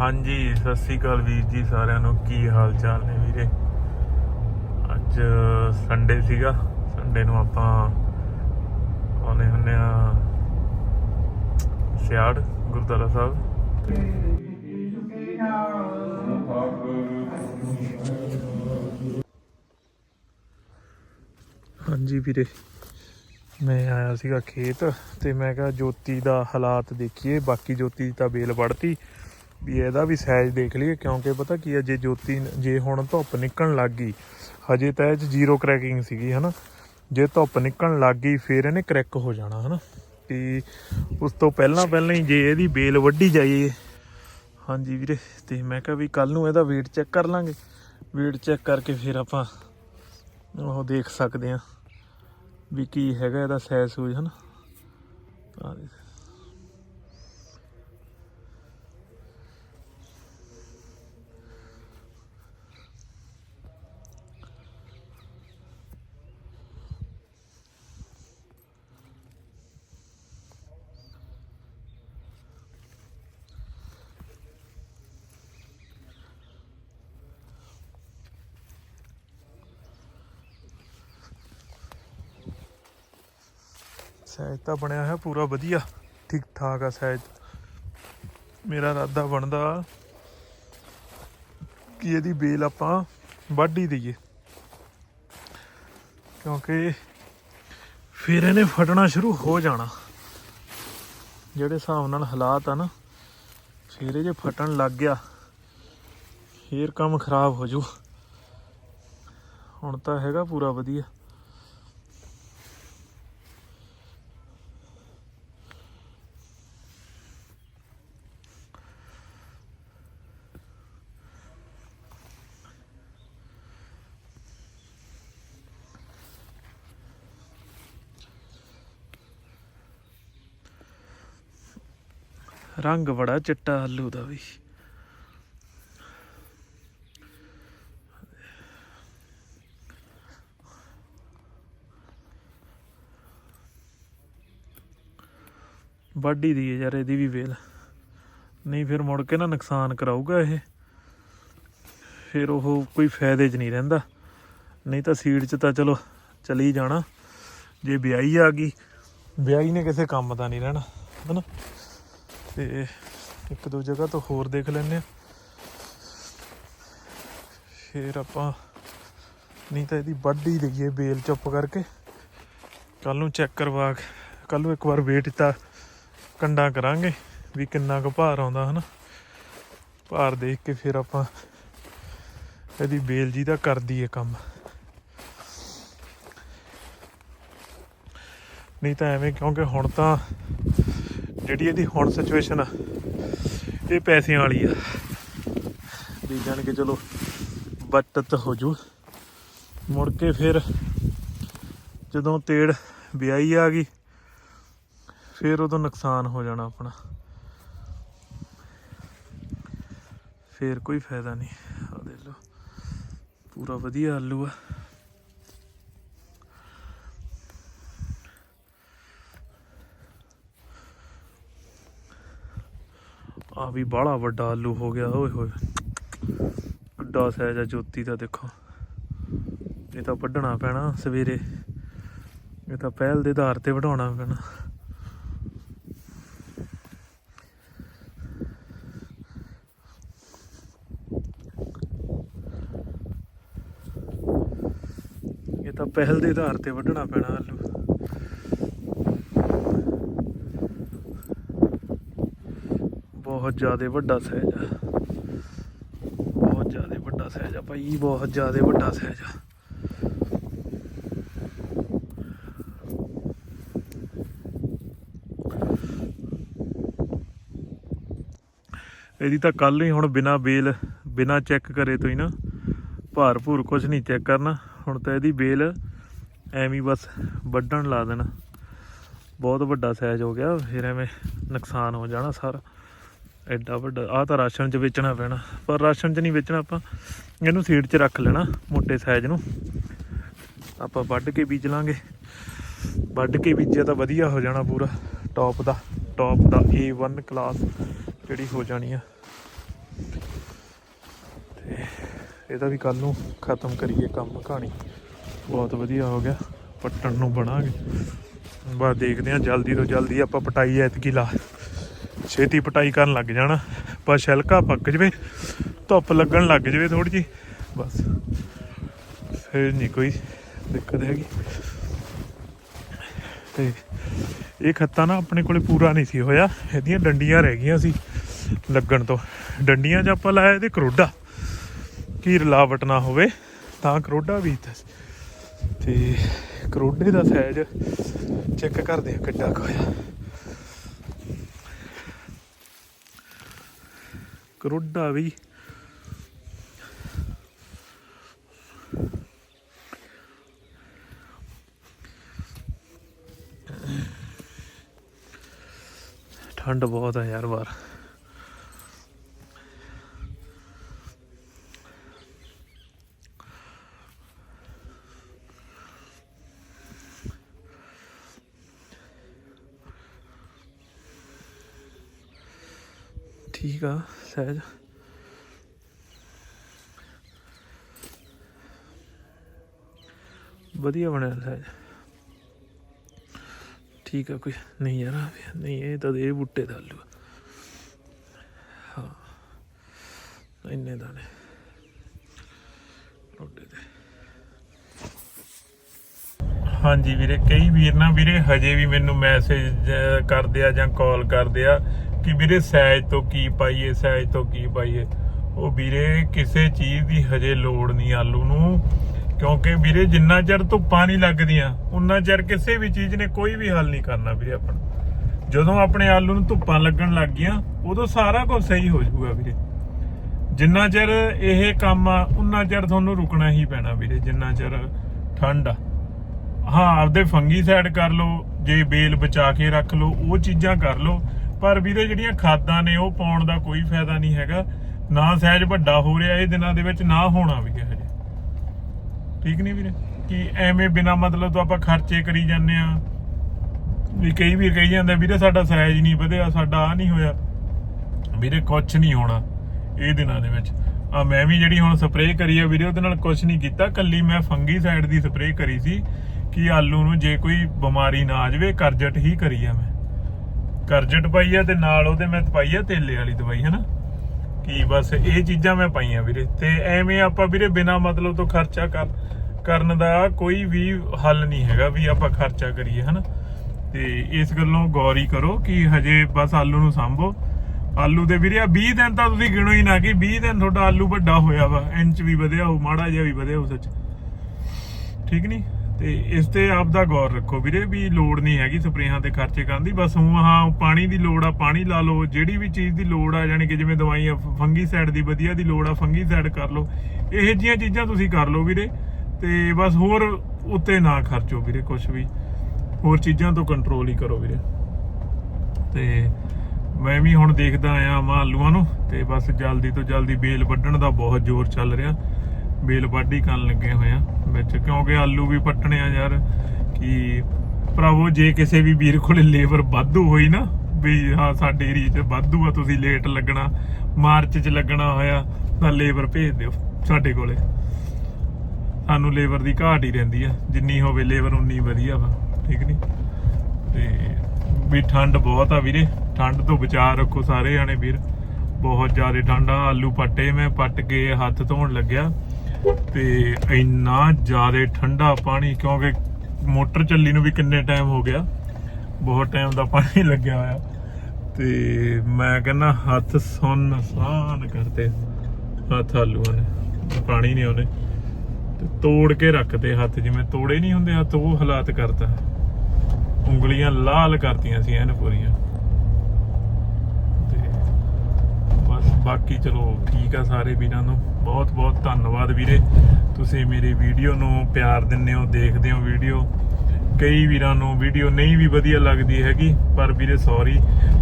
ਹਾਂਜੀ, ਸਤਿ ਸ੍ਰੀ ਅਕਾਲ ਵੀਰ ਜੀ ਸਾਰਿਆਂ ਨੂੰ। ਕੀ ਹਾਲ ਚਾਲ ਨੇ ਵੀਰੇ? ਅੱਜ ਸੰਡੇ ਸੀਗਾ। ਸੰਡੇ ਨੂੰ ਆਪਾਂ ਆਉਨੇ ਹੁੰਨੇ ਆ ਸਿਆੜ, ਗੁਰਦੁਆਰਾ ਸਾਹਿਬ। ਹਾਂਜੀ ਵੀਰੇ, ਮੈਂ ਆਇਆ ਸੀਗਾ ਖੇਤ ਤੇ ਮੈਂ ਕਿਹਾ ਜੋਤੀ ਦਾ ਹਾਲਾਤ ਦੇਖੀਏ। ਬਾਕੀ ਜੋਤੀ ਦੀ ਤਾਂ ਬੇਲ ਵੜਤੀ ਵੀ ਇਹਦਾ ਵੀ ਸਾਈਜ਼ ਦੇਖ ਲਈਏ, ਕਿਉਂਕਿ ਪਤਾ ਕੀ ਹੈ ਜੇ ਜੋਤੀ ਜੇ ਹੁਣ ਧੁੱਪ ਨਿਕਲਣ ਲੱਗ ਗਈ, ਹਜੇ ਤਾਂ ਇਹ ਚ ਜ਼ੀਰੋ ਕ੍ਰੈਕਿੰਗ ਸੀਗੀ, ਹਨਾ? ਜੇ ਧੁੱਪ ਨਿਕਲਣ ਲੱਗ ਗਈ, ਫੇਰ ਇਹਨੇ ਕ੍ਰੈਕ ਹੋ ਜਾਣਾ, ਹਨਾ? ਤੇ ਉਸ ਤੋਂ ਪਹਿਲਾਂ ਪਹਿਲਾਂ ਹੀ ਜੇ ਇਹਦੀ ਬੇਲ ਵੱਢੀ ਜਾਈਏ। ਹਾਂਜੀ ਵੀਰੇ, ਤੇ ਮੈਂ ਕਿਹਾ ਵੀ ਕੱਲ ਨੂੰ ਇਹਦਾ weight ਚੈੱਕ ਕਰ ਲਾਂਗੇ। weight ਚੈੱਕ ਕਰਕੇ ਫਿਰ ਆਪਾਂ ਉਹ ਦੇਖ ਸਕਦੇ ਆ ਵੀ ਕੀ ਹੈਗਾ ਇਹਦਾ ਸਾਈਜ਼ ਸੂਜ ਹਨਾ? ਆਹ ਦੇਖ। ਸਾਈਜ਼ ਤਾਂ ਬਣਿਆ ਹੈ ਪੂਰਾ ਵਧੀਆ, ਠੀਕ ਠਾਕ ਆ ਸਾਈਜ਼ ਮੇਰਾ ਰਾਦਾ ਬਣਦਾ ਕਿ ਇਹਦੀ ਬੇਲ ਆਪਾਂ ਵੱਢ ਹੀ ਦਈਏ। ਕਿਉਂਕਿ ਫਿਰ ਇਹਨੇ ਫਟਣਾ ਸ਼ੁਰੂ ਹੋ ਜਾਣਾ। ਜਿਹੜੇ ਹਿਸਾਬ ਨਾਲ ਹਾਲਾਤ ਆ ਨਾ, ਫਿਰ ਇਹ ਜੇ ਫਟਣ ਲੱਗ ਗਿਆ, ਫੇਰ ਕੰਮ ਖਰਾਬ ਹੋ ਜੂ। ਹੁਣ ਤਾਂ ਹੈਗਾ ਪੂਰਾ ਵਧੀਆ। ਰੰਗ ਬੜਾ ਚਿੱਟਾ ਆਲੂ ਦਾ ਵੀ। ਵਾਢੀ ਦੀ ਯਾਰ, ਇਹਦੀ ਵੀ ਵੇਲ। ਨਹੀਂ ਫਿਰ ਮੁੜ ਕੇ ਨਾ ਨੁਕਸਾਨ ਕਰਾਊਗਾ ਇਹ। ਫਿਰ ਉਹ ਕੋਈ ਫਾਇਦੇ 'ਚ ਨਹੀਂ ਰਹਿੰਦਾ। ਨਹੀਂ ਤਾਂ ਸੀਡ 'ਚ ਤਾਂ ਚਲੋ ਚਲੀ ਜਾਣਾ। ਜੇ ਵਿਆਹੀ ਆ ਗਈ, ਵਿਆਹੀ ਨੇ ਕਿਸੇ ਕੰਮ ਦਾ ਨਹੀਂ ਰਹਿਣਾ, ਹਨਾ? ਤੇ ਇੱਕ ਦੋ ਜਗ੍ਹਾ ਤੋਂ ਹੋਰ ਦੇਖ ਲੈਂਦੇ ਆ ਫਿਰ ਆਪਾਂ ਨਹੀਂ ਤਾਂ ਇਹਦੀ ਵੱਢ ਹੀ ਦਈਏ ਬੇਲ ਚੁੱਪ ਕਰਕੇ। ਕੱਲ ਨੂੰ ਚੈੱਕ ਕਰਵਾ ਕੇ ਕੱਲ ਨੂੰ ਇੱਕ ਵਾਰ ਵੇਟ ਤਾਂ ਕੰਡਾ ਕਰਾਂਗੇ ਵੀ ਕਿੰਨਾ ਕੁ ਭਾਰ ਆਉਂਦਾ, ਹਨਾ। ਭਾਰ ਦੇਖ ਕੇ ਫਿਰ ਆਪਾਂ ਇਹਦੀ ਬੇਲ ਜੀ ਦਾ ਕਰ ਦਈਏ ਕੰਮ। ਨਹੀਂ ਤਾਂ ਐਵੇਂ ਕਿਉਂਕਿ ਹੁਣ ਤਾਂ ਜਿਹੜੀ ਇਹਦੀ ਹੁਣ ਸਿਚੁਏਸ਼ਨ ਆ, ਇਹ ਪੈਸਿਆਂ ਵਾਲੀ ਆ। ਵੀ ਜਾਣ ਕੇ ਚਲੋ ਬੱਟਤ ਹੋ ਜੂ। ਮੁੜ ਕੇ ਫਿਰ ਜਦੋਂ ਤੇੜ ਵਿਆਹੀ ਆ ਗਈ, ਫਿਰ ਉਦੋਂ ਨੁਕਸਾਨ ਹੋ ਜਾਣਾ ਆਪਣਾ। ਫੇਰ ਕੋਈ ਫਾਇਦਾ ਨਹੀਂ। ਆ ਦੇਖ ਲਓ, ਪੂਰਾ ਵਧੀਆ ਆਲੂ ਆ। ਆ ਵੀ ਬਾਹਲਾ ਵੱਡਾ ਆਲੂ ਹੋ ਗਿਆ, ਓਏ ਹੋਏ। ਵੱਡਾ ਸਾਈਜ਼ ਆ ਜੋਤੀ ਦਾ, ਦੇਖੋ। ਇਹ ਤਾਂ ਵੱਢਣਾ ਪੈਣਾ ਸਵੇਰੇ। ਇਹ ਤਾਂ ਪਹਿਲ ਦੇ ਆਧਾਰ ਤੇ ਵਢਾਉਣਾ ਪੈਣਾ। ਇਹ ਤਾਂ ਪਹਿਲ ਦੇ ਆਧਾਰ ਤੇ ਵੱਢਣਾ ਪੈਣਾ ਆਲੂ। ਬਹੁਤ ਜ਼ਿਆਦਾ ਵੱਡਾ ਸਹਿਜ ਆ। ਬਹੁਤ ਜ਼ਿਆਦਾ ਵੱਡਾ ਸਹਿਜ ਆ ਭਾਈ, ਬਹੁਤ ਜ਼ਿਆਦਾ ਵੱਡਾ ਸਹਿਜ ਆ। ਇਹਦੀ ਤਾਂ ਕੱਲ ਹੀ ਹੁਣ ਬਿਨਾ ਬੇਲ, ਬਿਨਾ ਚੈੱਕ ਕਰੇ ਤੋਂ ਹੀ ਨਾ, ਭਾਰ ਭੂਰ ਕੁਝ ਨਹੀਂ ਚੈੱਕ ਕਰਨਾ। ਹੁਣ ਤਾਂ ਇਹਦੀ ਬੇਲ ਐਵੇਂ ਬਸ ਵੱਢਣ ਲਾ ਦੇਣਾ। ਬਹੁਤ ਵੱਡਾ ਸਾਈਜ਼ ਹੋ ਗਿਆ, ਫਿਰ ਐਵੇਂ ਨੁਕਸਾਨ ਹੋ ਜਾਣਾ ਸਾਰਾ। ਐਡਾ ਵੱਡਾ, ਆਹ ਤਾਂ ਰਾਸ਼ਨ 'ਚ ਵੇਚਣਾ ਪੈਣਾ, ਪਰ ਰਾਸ਼ਨ 'ਚ ਨਹੀਂ ਵੇਚਣਾ ਆਪਾਂ। ਇਹਨੂੰ ਸੀਡ 'ਚ ਰੱਖ ਲੈਣਾ, ਮੋਟੇ ਸਾਈਜ਼ ਨੂੰ। ਆਪਾਂ ਵੱਢ ਕੇ ਬੀਜ ਲਾਂਗੇ। ਵੱਢ ਕੇ ਬੀਜਿਆ ਤਾਂ ਵਧੀਆ ਹੋ ਜਾਣਾ ਪੂਰਾ। ਟੌਪ ਦਾ ਟੌਪ ਦਾ A1 ਕਲਾਸ ਜਿਹੜੀ ਹੋ ਜਾਣੀ ਆ। ਤੇ ਇਹਦਾ ਵੀ ਕੱਲ ਨੂੰ ਖਤਮ ਕਰੀਏ ਕੰਮ ਕਹਾਣੀ। ਬਹੁਤ ਵਧੀਆ ਹੋ ਗਿਆ, ਪੱਟਣ ਨੂੰ ਬਣਾਗੇ। ਬਸ ਦੇਖਦੇ ਹਾਂ, ਜਲਦੀ ਤੋਂ ਜਲਦੀ ਆਪਾਂ ਪਟਾਈ ਐਤਕੀ ਲਾ। ਛੇਤੀ ਪਟਾਈ ਕਰਨ ਲੱਗ ਜਾਣਾ। ਪਰ ਛਿਲਕਾ ਪੱਕ ਜਵੇ, ਧੁੱਪ ਲੱਗਣ ਲੱਗ ਜਵੇ ਥੋੜੀ ਜੀ ਬਸ। ਫਿਰ ਨਹੀਂ ਕੋਈ ਦਿੱਕਤ ਹੈਗੀ। ਤੇ ਇਹ ਖੱਤਾ ਨਾ ਆਪਣੇ ਕੋਲੇ ਪੂਰਾ ਨਹੀਂ ਸੀ ਹੋਇਆ। ਇਹਦੀਆਂ ਡੰਡੀਆਂ ਰਹਿ ਗਈਆਂ ਸੀ ਲੱਗਣ ਤੋਂ। ਡੰਡੀਆਂ 'ਚ ਆਪਾਂ ਲਾਇਆ ਇਹਦੇ ਕਰੋਡਾ। ਕੀ ਰਲਾਵਟ ਨਾ ਹੋਵੇ, ਤਾਂ ਕਰੋਡਾ ਵੀ ਦਿੱਤਾ ਸੀ। ਤੇ ਕਰੋਡੇ ਦਾ ਸਾਈਜ਼ ਚੈੱਕ ਕਰਦੇ ਆ ਕਿੱਡਾ ਕੁ ਕਰੋਡਾ ਵੀ। ਠੰਡ ਬਹੁਤ ਹੈ ਯਾਰ ਬਾਹਰ। ਠੀਕ ਆ, ਸਹਿਜ। ਵਧੀਆ ਬਣਿਆ ਸਹਿਜ। ਠੀਕ ਆ, ਕੋਈ ਨਹੀਂ ਯਾਰ ਨਹੀਂ, ਇਹ ਤਾਂ ਇਹ ਬੁੱਟੇ ਦਾ ਆਲੂ ਹਾਂ, ਇੰਨੇ ਦਾਣੇ ਰੋਡੇ ਤੇ ਹਾਂਜੀ ਵੀਰੇ, ਕਈ ਵੀਰ ਨਾ ਵੀਰੇ, ਹਜੇ ਵੀ ਮੈਨੂੰ ਮੈਸੇਜ ਕਰਦੇ ਆ ਜਾਂ ਕਾਲ ਕਰਦੇ ਆ। ਕਿ ਵੀਰੇ ਸੈਜ ਤੋਂ ਕੀ ਪਾਈਏ ਸੈਜ ਤੋਂ ਕੀ ਪਾਈਏ? ਉਹ ਵੀਰੇ ਕਿਸੇ ਚੀਜ਼ ਦੀ ਹਜੇ ਲੋੜ ਨਹੀਂ ਆਲੂ ਨੂੰ, ਕਿਉਂਕਿ ਵੀਰੇ ਜਿੰਨਾ ਚਿਰ ਧੁੱਪਾਂ ਨਹੀਂ ਲੱਗਦੀਆਂ, ਉਨਾ ਚਿਰ ਕਿਸੇ ਵੀ ਚੀਜ਼ ਨੇ ਕੋਈ ਵੀ ਹੱਲ ਨਹੀਂ ਕਰਨਾ ਵੀਰੇ ਆਪਣਾ। ਜਦੋਂ ਆਪਣੇ ਆਲੂ ਨੂੰ ਧੁੱਪਾਂ ਲੱਗਣ ਲੱਗ ਗਈਆਂ, ਉਦੋਂ ਸਾਰਾ ਕੁਝ ਸਹੀ ਹੋ ਜਾਊਗਾ ਵੀਰੇ। ਜਿੰਨਾ ਚਿਰ ਇਹ ਕੰਮ ਆ, ਉਨਾ ਚਿਰ ਤੁਹਾਨੂੰ ਰੁਕਣਾ ਹੀ ਪੈਣਾ ਵੀਰੇ, ਜਿੰਨਾ ਚਿਰ ਠੰਡ ਆ। ਹਾਂ, ਆਪਦੇ ਫੰਗੀ ਸਾਈਡ ਕਰ ਲਓ, ਜੇ ਬੇਲ ਬਚਾ ਕੇ ਰੱਖ ਲਓ, ਉਹ ਚੀਜ਼ਾਂ ਕਰ ਲਓ। ਪਰ ਵੀਰੇ ਜਿਹੜੀਆਂ ਖਾਦਾਂ ਨੇ ਉਹ ਪਾਉਣ ਦਾ ਕੋਈ ਫਾਇਦਾ ਨਹੀਂ ਹੈਗਾ। ਨਾ ਸਹਿਜ ਵੱਡਾ ਹੋ ਰਿਹਾ ਇਹ ਦਿਨਾਂ ਦੇ ਵਿੱਚ, ਨਾ ਹੋਣਾ ਵੀ ਹਜੇ ਠੀਕ ਨਹੀਂ ਵੀਰੇ? ਕਿ ਐਵੇਂ ਬਿਨਾ ਮਤਲਬ ਤੋਂ ਆਪਾਂ ਖਰਚੇ ਕਰੀ ਜਾਂਦੇ ਆ ਵੀ ਕਈ ਵੀ ਕਹੀ ਜਾਂਦੇ, ਵੀਰੇ ਸਾਡਾ ਸਹਿਜ ਨਹੀਂ ਵਧਿਆ, ਸਾਡਾ ਆ ਨਹੀਂ ਹੋਇਆ। ਵੀਰੇ ਕੁਝ ਨਹੀਂ ਹੋਣਾ ਇਹ ਦਿਨਾਂ ਦੇ ਵਿੱਚ। ਆ ਮੈਂ ਵੀ ਜਿਹੜੀ ਹੁਣ ਸਪਰੇਅ ਕਰੀ ਆ ਵੀਰੇ, ਉਹਦੇ ਨਾਲ ਕੁਝ ਨਹੀਂ ਕੀਤਾ। ਕੱਲੀ ਮੈਂ ਫੰਗੀ ਸਾਈਡ ਦੀ ਸਪਰੇਅ ਕਰੀ ਸੀ ਕਿ ਆਲੂ ਨੂੰ ਜੇ ਕੋਈ ਬਿਮਾਰੀ ਨਾ ਆ ਜਾਵੇ, ਕਰਜਟ ਹੀ ਕਰੀ ਆ ਮੈਂ। ਕਰਜਟ ਪਾਈ ਆ ਤੇ ਨਾਲ ਉਹਦੇ ਮੈਂ ਪਾਈ ਆ ਤੇਲੇ ਵਾਲੀ ਦਵਾਈ ਹੈ ਨਾ ਕੀ ਬਸ ਇਹ ਚੀਜ਼ਾਂ ਮੈਂ ਪਾਈਆਂ ਵੀਰੇ। ਤੇ ਐਵੇਂ ਆਪਾਂ ਵੀਰੇ ਬਿਨਾ ਮਤਲਬ ਤੋਂ ਖਰਚਾ ਕਰ, ਕਰਨ ਦਾ ਕੋਈ ਵੀ ਹੱਲ ਨਹੀਂ ਹੈਗਾ ਵੀ ਆਪਾਂ ਖਰਚਾ ਕਰੀਏ, ਹਨਾ? ਤੇ ਇਸ ਗੱਲੋਂ ਗੌਰ ਹੀ ਕਰੋ ਕਿ ਹਜੇ ਬਸ ਆਲੂ ਨੂੰ ਸੰਭੋ। ਆਲੂ ਦੇ ਵੀਰੇ, ਆ 20 ਦਿਨ ਤਾਂ ਤੁਸੀਂ ਗਿਣੋ ਹੀ ਨਾ ਕਿ 20 ਦਿਨ ਤੁਹਾਡਾ ਆਲੂ ਵੱਡਾ ਹੋਇਆ ਵਾ। ਇੰਚ ਵੀ ਵਧਿਆ ਹੋ ਮਾੜਾ ਜਿਹਾ ਵੀ ਵਧਿਆ ਹੋ ਸੱਚ। ਠੀਕ ਨਹੀਂ ਤੇ ਇਸ ਤੇ ਆਪ ਦਾ ਗੌਰ ਰੱਖੋ ਵੀਰੇ ਵੀ ਲੋੜ ਨਹੀਂ ਹੈਗੀ ਸਪਰੇਹਾਂ ਤੇ ਖਰਚੇ ਕਰਨ ਦੀ, ਬਸ ਹੁਣ ਹਾਂ ਪਾਣੀ ਦੀ ਲੋੜ ਆ, ਪਾਣੀ ਲਾ ਲਓ, ਜਿਹੜੀ ਵੀ ਚੀਜ਼ ਦੀ ਲੋੜ ਆ, ਯਾਨੀ ਕਿ ਜਿਵੇਂ ਦਵਾਈਆਂ ਫੰਗੀ ਸਾਈਡ ਦੀ ਵਧੀਆ ਦੀ ਲੋੜ ਆ ਫੰਗੀ ਸਾਈਡ ਕਰ ਲਓ, ਇਹੋ ਜਿਹੀਆਂ ਚੀਜ਼ਾਂ ਤੁਸੀਂ ਕਰ ਲਓ ਵੀਰੇ, ਤੇ ਬਸ ਹੋਰ ਉੱਤੇ ਨਾ ਖਰਚੋ ਵੀਰੇ ਕੁਝ ਵੀ, ਹੋਰ ਚੀਜ਼ਾਂ ਤੋਂ ਕੰਟਰੋਲ ਹੀ ਕਰੋ ਵੀਰੇ। ਤੇ ਮੈਂ ਵੀ ਹੁਣ ਦੇਖਦਾ ਆਇਆ ਮਾਂ ਆਲੂਆਂ ਨੂੰ, ਤੇ ਬਸ ਜਲਦੀ ਤੋਂ ਜਲਦੀ ਬੇਲ ਵੱਢਣ ਦਾ ਬਹੁਤ ਜ਼ੋਰ ਚੱਲ ਰਿਹਾ। ਬੇਲ ਵਾਢੀ ਕਰਨ ਲੱਗੇ ਹੋਏ ਆ ਵਿੱਚ, ਕਿਉਂਕਿ ਆਲੂ ਵੀ ਪੱਟਣੇ ਆ ਯਾਰ, ਕਿ ਭਰਾਵੋ, ਜੇ ਕਿਸੇ ਵੀ ਵੀਰ ਕੋਲੇ ਲੇਬਰ ਵਾਧੂ ਹੋਈ ਨਾ, ਵੀ ਹਾਂ, ਸਾਡੇ ਏਰੀਏ 'ਚ ਵਾਧੂ ਆ, ਤੁਸੀਂ ਲੇਟ ਲੱਗਣਾ, ਮਾਰਚ 'ਚ ਲੱਗਣਾ ਹੋਇਆ, ਤਾਂ ਲੇਬਰ ਭੇਜ ਦਿਓ ਸਾਡੇ ਕੋਲੇ। ਸਾਨੂੰ ਲੇਬਰ ਦੀ ਘਾਟ ਹੀ ਰਹਿੰਦੀ ਆ, ਜਿੰਨੀ ਹੋਵੇ ਲੇਬਰ ਉਨੀ ਵਧੀਆ ਵਾ, ਠੀਕ ਨਹੀਂ ਤੇ ਵੀ ਠੰਡ ਬਹੁਤ ਆ ਵੀਰੇ, ਠੰਡ ਤੋਂ ਬਚਾ ਰੱਖੋ ਸਾਰੇ ਜਾਣੇ ਵੀਰ। ਬਹੁਤ ਜ਼ਿਆਦਾ ਠੰਡ ਆਲੂ ਪੱਟੇ ਮੈਂ, ਪੱਟ ਕੇ ਹੱਥ ਧੋਣ ਲੱਗਿਆ। ਤੇ ਇੰਨਾ ਜ਼ਿਆਦਾ ਠੰਡਾ ਪਾਣੀ, ਕਿਉਂਕਿ ਮੋਟਰ ਚੱਲੀ ਨੂੰ ਵੀ ਕਿੰਨੇ ਟਾਈਮ ਹੋ ਗਿਆ, ਬਹੁਤ ਟਾਈਮ ਦਾ ਪਾਣੀ ਲੱਗਿਆ ਹੋਇਆ। ਤੇ ਮੈਂ ਕਹਿੰਦਾ ਹੱਥ ਸੁੰਨ ਸਾਨ ਕਰਤੇ, ਹੱਥ ਆਲੂਆਂ ਨੇ ਪਾਣੀ ਨਹੀਂ ਉਹਨੇ। ਤੇ ਤੋੜ ਕੇ ਰੱਖਦੇ ਹੱਥ, ਜਿਵੇਂ ਤੋੜੇ ਨਹੀਂ ਹੁੰਦੇ, ਹੱਥ ਉਹ ਹਾਲਾਤ ਕਰਤਾ। ਉਂਗਲੀਆਂ ਲਾਲ ਕਰਤੀਆਂ ਸੀ, ਐਨ ਪੂਰੀਆਂ ਤੇ ਬਸ ਬਾਕੀ ਚਲੋ ਠੀਕ ਆ ਸਾਰੇ ਵੀਰਾਂ ਨੂੰ। ਬਹੁਤ ਬਹੁਤ ਧੰਨਵਾਦ ਵੀਰੇ। ਤੁਸੀਂ ਮੇਰੀ ਵੀਡੀਓ ਨੂੰ ਪਿਆਰ ਦਿੰਦੇ ਹੋ, ਦੇਖਦੇ ਹੋ ਵੀਡੀਓ। ਕਈ ਵੀਰਾਂ ਨੂੰ ਵੀਡੀਓ ਨਹੀਂ ਵੀ ਵਧੀਆ ਲੱਗਦੀ ਹੈਗੀ, ਪਰ ਵੀਰੇ ਸੌਰੀ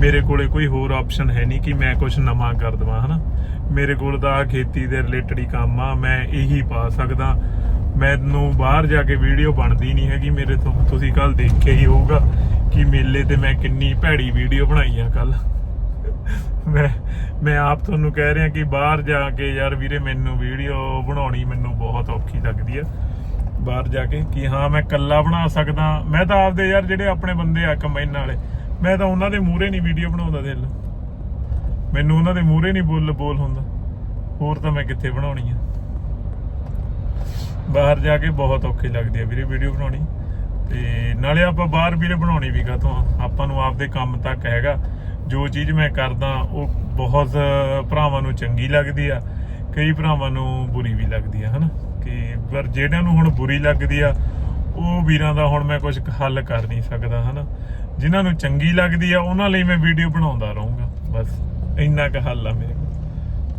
ਮੇਰੇ ਕੋਲੇ ਕੋਈ ਹੋਰ ਆਪਸ਼ਨ ਹੈ ਨਹੀਂ ਕਿ ਮੈਂ ਕੁਝ ਨਵਾਂ ਕਰ ਦਵਾਂ, ਹਨਾ? ਮੇਰੇ ਕੋਲ ਤਾਂ ਖੇਤੀ ਦੇ ਰਿਲੇਟਡ ਹੀ ਕੰਮ ਆ, ਮੈਂ ਇਹੀ ਪਾ ਸਕਦਾ। ਮੈਨੂੰ ਬਾਹਰ ਜਾ ਕੇ ਵੀਡੀਓ ਬਣਦੀ ਨਹੀਂ ਹੈਗੀ, ਮੇਰੇ ਤੋਂ ਤੁਸੀਂ ਕੱਲ ਦੇਖਿਆ ਹੀ ਹੋਊਗਾ ਕਿ ਮੇਲੇ ਤੇ ਮੈਂ ਕਿੰਨੀ ਭੈੜੀ ਵੀਡੀਓ ਬਣਾਈ ਆ ਕੱਲ ਮੈਂ ਮੈਂ ਆਪ ਤੁਹਾਨੂੰ ਕਹਿ ਰਿਹਾ ਕਿ ਬਾਹਰ ਜਾ ਕੇ ਯਾਰ ਵੀਰੇ ਮੈਨੂੰ ਵੀਡੀਓ ਬਣਾਉਣੀ ਮੈਨੂੰ ਬਹੁਤ ਔਖੀ ਲੱਗਦੀ ਆ। ਬਾਹਰ ਜਾ ਕੇ ਕਿ ਹਾਂ, ਮੈਂ ਇਕੱਲਾ ਬਣਾ ਸਕਦਾ। ਮੈਂ ਤਾਂ ਆਪਦੇ ਯਾਰ ਜਿਹੜੇ ਆਪਣੇ ਬੰਦੇ ਆ ਕੰਬਾਈਨ ਵਾਲੇ ਮੈਂ ਤਾਂ ਉਹਨਾਂ ਦੇ ਮੂਹਰੇ ਨਹੀਂ ਵੀਡੀਓ ਬਣਾਉਂਦਾ ਦਿਲ। ਮੈਨੂੰ ਉਹਨਾਂ ਦੇ ਮੂਹਰੇ ਨਹੀਂ ਬੋਲ ਬੋਲ ਹੁੰਦਾ। ਹੋਰ ਤਾਂ ਮੈਂ ਕਿੱਥੇ ਬਣਾਉਣੀ ਆ? ਬਾਹਰ ਜਾ ਕੇ ਬਹੁਤ ਔਖੀ ਲੱਗਦੀ ਆ ਵੀਰੇ ਵੀਡੀਓ ਬਣਾਉਣੀ। ਤੇ ਨਾਲੇ ਆਪਾਂ ਬਾਹਰ ਵੀਰੇ ਬਣਾਉਣੀ ਵੀ ਕਾਤੋਂ ਆਪਾਂ ਨੂੰ ਆਪਦੇ ਕੰਮ ਤੱਕ ਹੈਗਾ। ਜੋ ਚੀਜ਼ ਮੈਂ ਕਰਦਾ, ਉਹ ਬਹੁਤ ਭਰਾਵਾਂ ਨੂੰ ਚੰਗੀ ਲੱਗਦੀ ਆ, ਕਈ ਭਰਾਵਾਂ ਨੂੰ ਬੁਰੀ ਵੀ ਲੱਗਦੀ ਆ, ਹਨਾ? ਕਿ ਪਰ ਜਿਹੜਿਆਂ ਨੂੰ ਹੁਣ ਬੁਰੀ ਲੱਗਦੀ ਆ, ਉਹ ਵੀਰਾਂ ਦਾ ਹੁਣ ਮੈਂ ਕੁਝ ਹੱਲ ਕਰ ਨਹੀਂ ਸਕਦਾ, ਹਨਾ? ਜਿਨ੍ਹਾਂ ਨੂੰ ਚੰਗੀ ਲੱਗਦੀ ਆ, ਉਹਨਾਂ ਲਈ ਮੈਂ ਵੀਡੀਓ ਬਣਾਉਂਦਾ ਰਹੂੰਗਾ, ਬਸ। ਇੰਨਾ ਕੁ ਹੱਲ ਆ ਮੇਰੇ ਕੋਲ।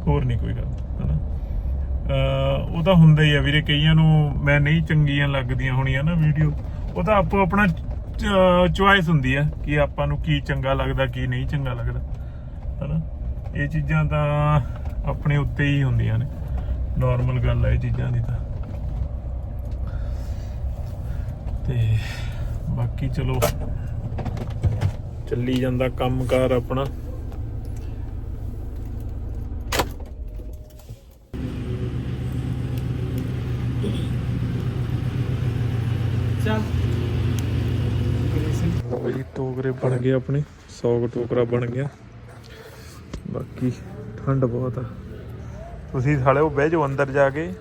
ਹੋਰ ਨਹੀਂ ਕੋਈ ਗੱਲ, ਹਨਾ? ਅਹ, ਉਹ ਤਾਂ ਹੁੰਦਾ ਹੀ ਆ ਵੀਰੇ, ਕਈਆਂ ਨੂੰ ਮੈਂ ਨਹੀਂ ਚੰਗੀਆਂ ਲੱਗਦੀਆਂ ਹੋਣੀਆਂ ਨਾ ਵੀਡੀਓ, ਉਹ ਤਾਂ ਆਪੋ ਆਪਣਾ ਚੁਆਇਸ ਹੁੰਦੀ ਹੈ ਕਿ ਆਪਾਂ ਨੂੰ ਕੀ ਚੰਗਾ ਲੱਗਦਾ, ਕੀ ਨਹੀਂ ਚੰਗਾ ਲੱਗਦਾ, ਹਨਾ? ਇਹ ਚੀਜ਼ਾਂ ਤਾਂ ਆਪਣੇ ਉੱਤੇ ਹੀ ਹੁੰਦੀਆਂ ਨੇ। ਨਾਰਮਲ ਗੱਲ ਹੈ ਇਹ ਚੀਜ਼ਾਂ ਦੀ ਤਾਂ। ਤੇ ਬਾਕੀ ਚਲੋ, ਚੱਲੀ ਜਾਂਦਾ ਕੰਮਕਾਰ ਆਪਣਾ ਚੱਲ ਬਈ ਟੋਕਰੇ ਬਣ ਗਏ ਆਪਣੇ 100 ਟੋਕਰਾ ਬਣ ਗਿਆ। ਬਾਕੀ ਠੰਡ ਬਹੁਤ ਆ। ਤੁਸੀਂ ਸਾਲਿਓ ਬਹਿ ਜਾਓ ਅੰਦਰ ਜਾ ਕੇ।